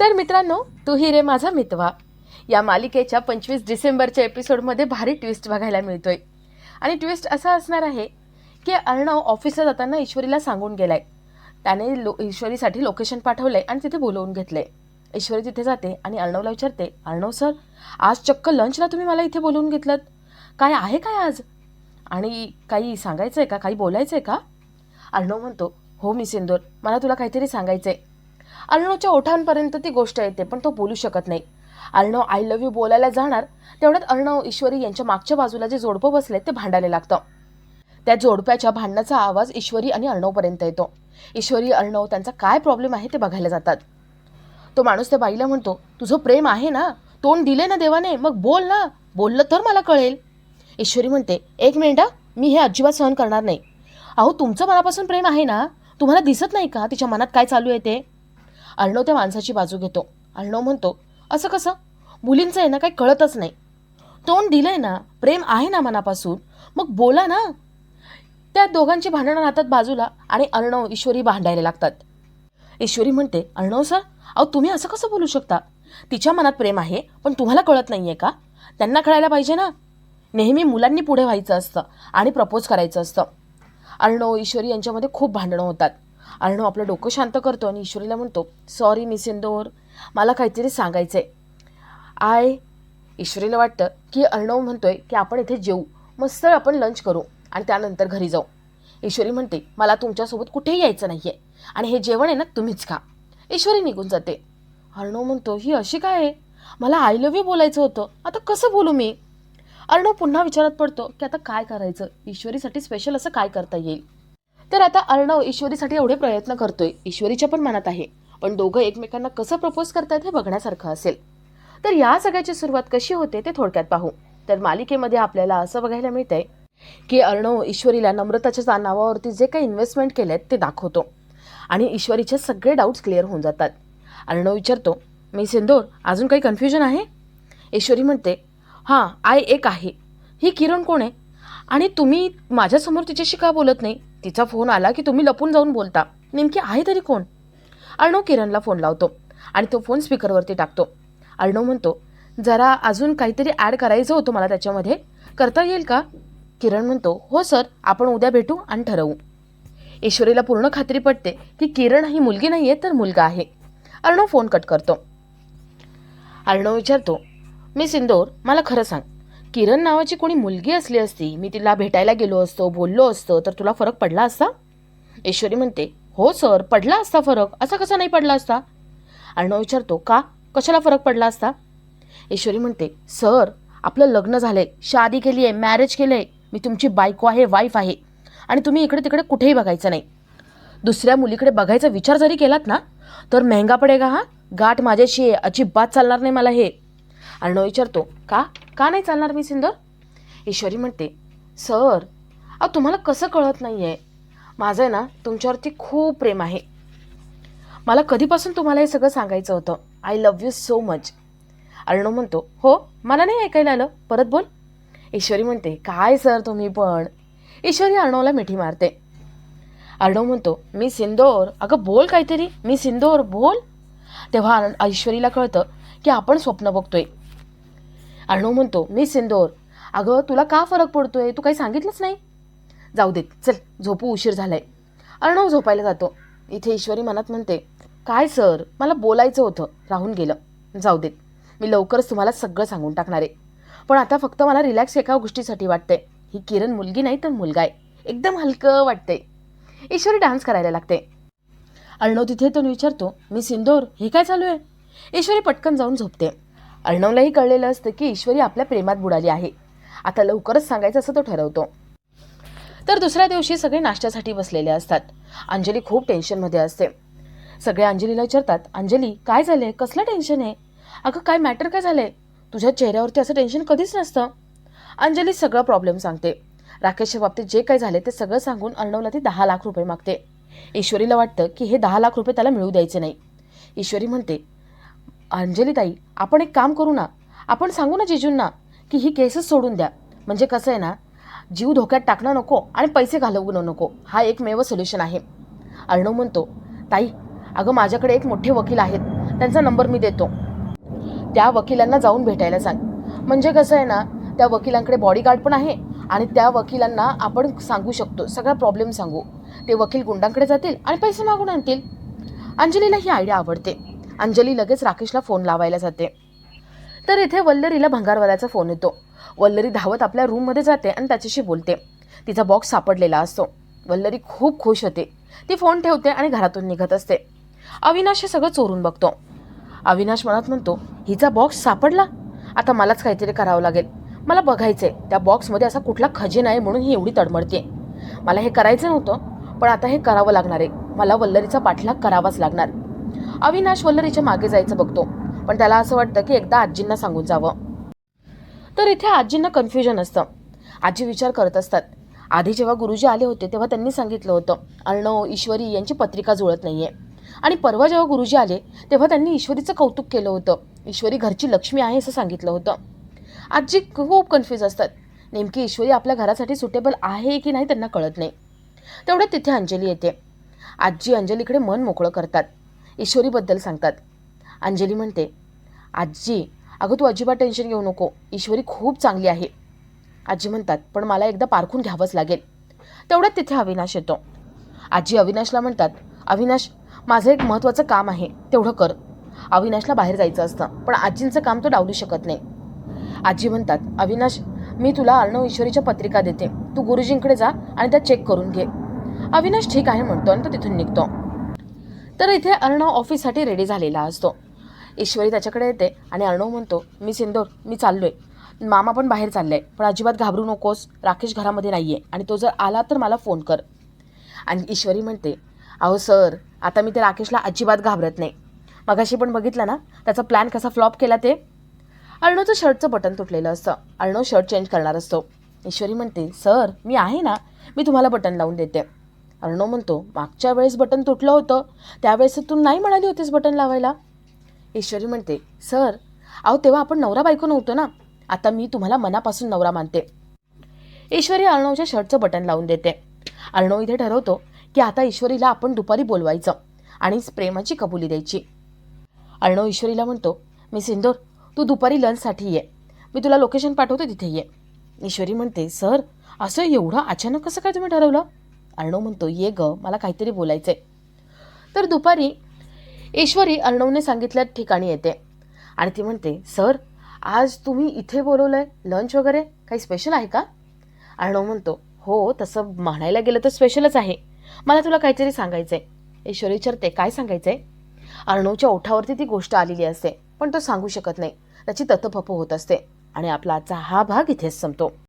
तर मित्रांनो तू ही रे माझा मितवा. या मालिकेच्या पंचवीस डिसेंबरच्या एपिसोडमध्ये भारी ट्विस्ट बघायला मिळतोय. आणि ट्विस्ट असा असणार आहे की अर्णव ऑफिसला जाताना ईश्वरीला सांगून गेलाय. त्याने लो ईश्वरीसाठी लोकेशन पाठवलंय आणि तिथे बोलवून घेतलंय. ईश्वरी तिथे जाते आणि अर्णवला विचारते अर्णव सर आज चक्क लंचला तुम्ही मला इथे बोलवून घेतलं काय आहे काय आज? आणि काही सांगायचं आहे का? काही बोलायचं आहे का? अर्णव म्हणतो हो मी सिंदूर मला तुला काहीतरी सांगायचं आहे अर्णवच्या ओठांपर्यंत ती गोष्ट येते पण तो बोलू शकत नाही. अर्णव आय लव्ह यू बोलायला जाणार तेवढ्यात अर्णव ईश्वरी यांच्या मागच्या बाजूला जे जोडपं बसले ते भांडायला लागतं. त्या जोडप्याच्या भांडणाचा आवाज ईश्वरी आणि अर्णवपर्यंत येतो. ईश्वरी अर्णव त्यांचा काय प्रॉब्लेम आहे ते बघायला जातात. तो माणूस त्या बाईला म्हणतो तुझं प्रेम आहे ना? तोंड दिले ना देवाने? मग बोल ना. बोललं तर मला कळेल. ईश्वरी म्हणते एक मिनिट मी हे अजिबात सहन करणार नाही. अहो तुमचं मनापासून प्रेम आहे ना? तुम्हाला दिसत नाही का? तिच्या मनात काय चालू आहे ते? अर्णव त्या माणसाची बाजू घेतो. अर्णव म्हणतो असं कसं? मुलींचं आहे ना काही कळतच नाही. तोंड दिलंय ना प्रेम आहे ना मनापासून. मग बोला ना. त्या दोघांची भांडणं राहतात बाजूला आणि अर्णव ईश्वरी भांडायला लागतात. ईश्वरी म्हणते अर्णव सर अहो तुम्ही असं कसं बोलू शकता? तिच्या मनात प्रेम आहे पण तुम्हाला कळत नाही आहे का? त्यांना कळायला पाहिजे ना. नेहमी मुलांनी पुढे व्हायचं असतं आणि प्रपोज करायचं असतं. अर्णव ईश्वरी यांच्यामध्ये खूप भांडणं होतात. अर्णव आपलं डोकं शांत करतो आणि ईश्वरीला म्हणतो सॉरी मिस इंदोर मला काहीतरी सांगायचं आहे आय. ईश्वरीला वाटतं की अर्णव म्हणतोय की आपण इथे जेऊ. मस्त आपण लंच करू आणि त्यानंतर घरी जाऊ. ईश्वरी म्हणते मला तुमच्यासोबत कुठेही यायचं नाही आहे आणि हे जेवण आहे ना तुम्हीच खा. ईश्वरी निघून जाते. अर्णव म्हणतो ही अशी काय आहे? मला आय लव्ह यू बोलायचं होतं. आता कसं बोलू मी? अर्णव पुन्हा विचारात पडतो की आता काय करायचं? ईश्वरीसाठी स्पेशल असं काय करता येईल? तर आता अर्णव ईश्वरीसाठी एवढे प्रयत्न करतोय. ईश्वरीच्या पण मनात आहे. पण दोघं एकमेकांना कसं प्रपोज करतायत हे बघण्यासारखं असेल. तर या सगळ्याची सुरुवात कशी होते ते थोडक्यात पाहू. तर मालिकेमध्ये आपल्याला असं बघायला मिळतंय की अर्णव ईश्वरीला नम्रताच्या नावावरती जे काही इन्व्हेस्टमेंट केलेत ते दाखवतो. आणि ईश्वरीचे सगळे डाऊट्स क्लिअर होऊन जातात. अर्णव विचारतो मी सिंदूर अजून काही कन्फ्युजन आहे? ईश्वरी म्हणते हां आय एक आहे. ही किरण कोण आहे? आणि तुम्ही माझ्यासमोर तिच्याशी का बोलत नाही? तिचा फोन आला की तुम्ही लपून जाऊन बोलता. नेमकी आहे तरी कोण? अर्णव किरणला फोन लावतो आणि तो फोन स्पीकरवरती टाकतो. अर्णव म्हणतो जरा अजून काहीतरी ॲड करायचं होतं मला त्याच्यामध्ये. करता येईल का? किरण म्हणतो हो सर आपण उद्या भेटू आणि ठरवू. ईश्वरीला पूर्ण खात्री पटते की किरण ही मुलगी नाही आहे तर मुलगा आहे. अर्णव फोन कट करतो. अर्णव विचारतो मी सिंदोर मला खरं सांग किरण नावाची कोणी मुलगी असली असती मी तिला भेटायला गेलो असतो बोललो असतो तर तुला फरक पडला असता? ऐश्वरी म्हणते हो सर पडला असता फरक. असा कसा नाही पडला असता? अर्णव विचारतो का? कशाला फरक पडला असता? ऐश्वरी म्हणते सर आपलं लग्न झालंय. शादी केली आहे मॅरेज केलं आहे मी तुमची बायको आहे वाईफ आहे. आणि तुम्ही इकडे तिकडे कुठेही बघायचं नाही. दुसऱ्या मुलीकडे बघायचा विचार जरी केलात ना तर महंगा पडेगा हा? गाठ माझ्याशी आहे. अजिबात चालणार नाही मला हे. अर्णव विचारतो का? का नाही चालणार मी सिंदर? ईश्वरी म्हणते सर अहो तुम्हाला कसं कळत नाही आहे माझं आहे ना तुमच्यावरती खूप प्रेम आहे. मला कधीपासून तुम्हाला हे सगळं सांगायचं होतं? I love you so much Arnav म्हणतो हो मला नाही ऐकायला आलं. परत बोल. ईश्वरी म्हणते काय सर तुम्ही पण? ईश्वरी अर्णवला मिठी मारते. अर्णव म्हणतो मी सिंदोर? अगं बोल काहीतरी. मी सिंदोर बोल. तेव्हा ऐश्वरीला कळतं की आपण स्वप्न बघतोय. अर्णव म्हणतो मी सिंदोर अगं तुला का फरक पडतोय? तू काही सांगितलंच नाही. जाऊ देत चल झोपू उशीर झालाय. अर्णव झोपायला जातो. इथे ईश्वरी मनात म्हणते काय सर मला बोलायचं होतं. राहून गेलं. जाऊ देत मी लवकरच तुम्हाला सगळं सांगून टाकणार आहे. पण आता फक्त मला रिलॅक्स एका गोष्टीसाठी वाटतंय. ही किरण मुलगी नाही तर मुलगा आहे. एकदम हलकं वाटतंय. ईश्वरी डान्स करायला लागते. अर्णव तिथे तो विचारतो मी सिंदोर हे काय चालू आहे? ईश्वरी पटकन जाऊन झोपते. अर्णवलाही कळलेलं असतं की ईश्वरी आपल्या प्रेमात बुडाली आहे. आता लवकरच सांगायचं असं तो ठरवतो. तर दुसऱ्या दिवशी सगळे नाश्त्यासाठी बसलेले असतात. अंजली खूप टेन्शनमध्ये असते. सगळे अंजलीला विचारतात अंजली काय झालंय? कसलं टेन्शन आहे? अगं काय मॅटर काय झालंय? तुझ्या चेहऱ्यावरती असं टेन्शन कधीच नसतं. अंजली सगळं प्रॉब्लेम सांगते. राकेशच्या बाबतीत जे काही झाले ते सगळं सांगून अर्णवला ती दहा लाख रुपये मागते. ईश्वरीला वाटतं की हे दहा लाख रुपये त्याला मिळू द्यायचे नाही. ईश्वरी म्हणते अंजली ताई आपण एक काम करू ना. आपण सांगू ना जिजूंना की ही केसच सोडून द्या. म्हणजे कसं आहे ना जीव धोक्यात टाकणं नको आणि पैसे घालवणं नको. हा एकमेव सोल्युशन आहे. अर्णव म्हणतो ताई अगं माझ्याकडे एक मोठे वकील आहेत. त्यांचा नंबर मी देतो. त्या वकिलांना जाऊन भेटायला सांग. म्हणजे कसं आहे ना त्या वकिलांकडे बॉडीगार्ड पण आहे आणि त्या वकिलांना आपण सांगू शकतो. सगळा प्रॉब्लेम सांगू. ते वकील गुंडांकडे जातील आणि पैसे मागून आणतील. अंजलीला ही आयडिया आवडते. अंजली लगेच राकेशला फोन लावायला जाते. तर इथे वल्लरीला भंगारवाल्याचा फोन येतो. वल्लरी धावत आपल्या रूममध्ये जाते आणि त्याच्याशी बोलते. तिचा बॉक्स सापडलेला असतो. वल्लरी खूप खुश होते. ती फोन ठेवते आणि घरातून निघत असते. अविनाश हे सगळं चोरून बघतो. अविनाश मनात म्हणतो हिचा बॉक्स सापडला? आता मलाच काहीतरी करावं लागेल. मला बघायचंय. त्या बॉक्समध्ये असा कुठला खजिना आहे म्हणून ही एवढी तडमडते. मला हे करायचं नव्हतं पण आता हे करावं लागणार आहे. मला वल्लरीचा पाठलाग करावाच लागणार. अविनाश वल्लरीच्या मागे जायचं बघतो. पण त्याला असं वाटतं की एकदा आजींना सांगून जावं. तर इथे आजींना कन्फ्युजन असतं. आजी विचार करत असतात. आधी जेव्हा गुरुजी आले होते तेव्हा त्यांनी सांगितलं होतं अर्णव ईश्वरी यांची पत्रिका जुळत नाही आहे आणि परवा जेव्हा गुरुजी आले तेव्हा त्यांनी ईश्वरीचं कौतुक केलं होतं. ईश्वरी घरची लक्ष्मी आहे असं सांगितलं होतं. आजी खूप कन्फ्यूज असतात. नेमकी ईश्वरी आपल्या घरासाठी सुटेबल आहे की नाही त्यांना कळत नाही. तेवढ्यात तिथे अंजली येते. आजी अंजलीकडे मन मोकळं करतात. ईश्वरीबद्दल सांगतात. अंजली म्हणते आजी अगं तू अजिबात टेन्शन घेऊ नको. ईश्वरी खूप चांगली आहे. आजी म्हणतात पण मला एकदा पारखून घ्यावंच लागेल. तेवढ्यात तिथे अविनाश येतो. आजी अविनाशला म्हणतात अविनाश माझं एक महत्त्वाचं काम आहे. तेवढं कर. अविनाशला बाहेर जायचं असतं पण आजींचं काम तो डावलू शकत नाही. आजी म्हणतात अविनाश मी तुला अर्णव ईश्वरीच्या पत्रिका देते. तू गुरुजींकडे जा आणि त्या चेक करून घे. अविनाश ठीक आहे म्हणतो आणि तो तिथून निघतो. तर इथे अर्णव ऑफिससाठी रेडी झालेला असतो. ईश्वरी त्याच्याकडे येते आणि अर्णव म्हणतो मी सिंदोर मी चाललोय. मामा पण बाहेर चाललाय पण अजिबात घाबरू नकोस राकेश घरामध्ये नाही आहे आणि तो जर आला तर मला फोन कर. आणि ईश्वरी म्हणते अहो सर आता मी ते राकेशला अजिबात घाबरत नाही. मगाशी पण बघितलं ना त्याचा प्लॅन कसा फ्लॉप केला ते? अर्णवचं शर्टचं बटन तुटलेलं असतं. अर्णव शर्ट चेंज करणार असतो. ईश्वरी म्हणते सर मी आहे ना मी तुम्हाला बटन लावून देते. अर्णव म्हणतो मागच्या वेळेस बटन तुटलं होतं. त्यावेळेस तू नाही म्हणाली होतीस बटन लावायला. ईश्वरी म्हणते सर अहो तेव्हा आपण नवरा बायको नव्हतो ना? आता मी तुम्हाला मनापासून नवरा मानते. ईश्वरी अर्णवच्या शर्टचं बटन लावून देते. अर्णव इथे ठरवतो की आता ईश्वरीला आपण दुपारी बोलवायचं आणि प्रेमाची कबुली द्यायची. अर्णव ईश्वरीला म्हणतो मी सिंदोर तू दुपारी लंचसाठी ये. मी तुला लोकेशन पाठवतो तिथे ये. ईश्वरी म्हणते सर असं एवढं अचानक कसं काय तुम्ही ठरवलं? अर्णव म्हणतो ये ग मला काहीतरी बोलायचंय. तर दुपारी ईश्वरी अर्णवने सांगितल्या ठिकाणी येते. आणि ती म्हणते सर आज तुम्ही इथे बोलवलंय लंच वगैरे? काही स्पेशल आहे का? अर्णव म्हणतो हो तसं म्हणायला गेलं तर स्पेशलच आहे. मला तुला काहीतरी सांगायचंय. ईश्वरी विचारते काय सांगायचंय? अर्णवच्या ओठावरती ती गोष्ट आलेली असते पण तो सांगू शकत नाही. त्याची ततपप होत असते आणि आपला आजचा हा भाग इथेच संपतो.